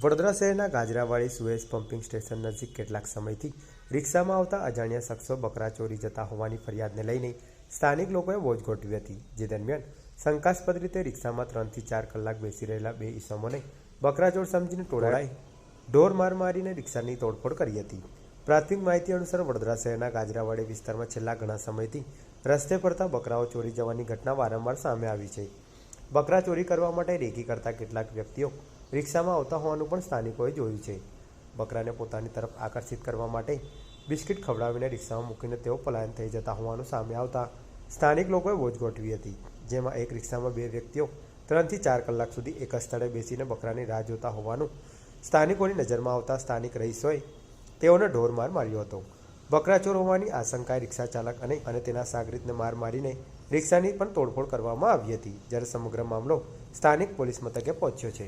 વડોદરા શહેરના Gajrawadi sewage pumping station નજીક કેટલાક સમયથી રિક્ષામાં આવતા અજાણ્યા શખ્સો બકરા ચોરી જતા હોવાની ફરિયાદને લઈને સ્થાનિક લોકોએ વોચ ગોઠવી હતી, જે દરમિયાન શંકાસ્પદ રીતે રિક્ષામાં ત્રણથી ચાર કલાક બેસી રહેલા બે ઈસમોને બકરાચોર સમજીને ટોળાએ ઢોર માર મારીને રિક્ષાની તોડફોડ કરી હતી. પ્રાથમિક માહિતી અનુસાર વડોદરા શહેરના ગાજરાવાડી વિસ્તારમાં છેલ્લા ઘણા સમયથી રસ્તે ફરતા બકરાઓ ચોરી જવાની ઘટના વારંવાર સામે આવી છે. બકરા ચોરી કરવા માટે રેકી કરતા કેટલાક વ્યક્તિઓ રિક્ષામાં આવતા હોવાનું પણ સ્થાનિકોએ જોયું છે. બકરાને પોતાની તરફ આકર્ષિત કરવા માટે બિસ્કિટ ખવડાવીને રિક્ષામાં મૂકીને તેઓ પલાયન થઈ જતા હોવાનું સામે આવતા સ્થાનિક લોકોએ વોચ ગોઠવી હતી, જેમાં એક રિક્ષામાં બે વ્યક્તિઓ ત્રણથી ચાર કલાક સુધી એક જ સ્થળે બેસીને બકરાની રાહ જોતા હોવાનું સ્થાનિકોની નજરમાં આવતા સ્થાનિક રહીશોએ તેઓને ઢોરમાર માર્યો હતો. બકરાચોર હોવાની આશંકાએ રિક્ષા ચાલક અને અને તેના સાગરીતને માર મારીને રિક્ષાની પણ તોડફોડ કરવામાં આવી હતી, જ્યારે સમગ્ર મામલો સ્થાનિક પોલીસ મથકે પહોંચ્યો છે.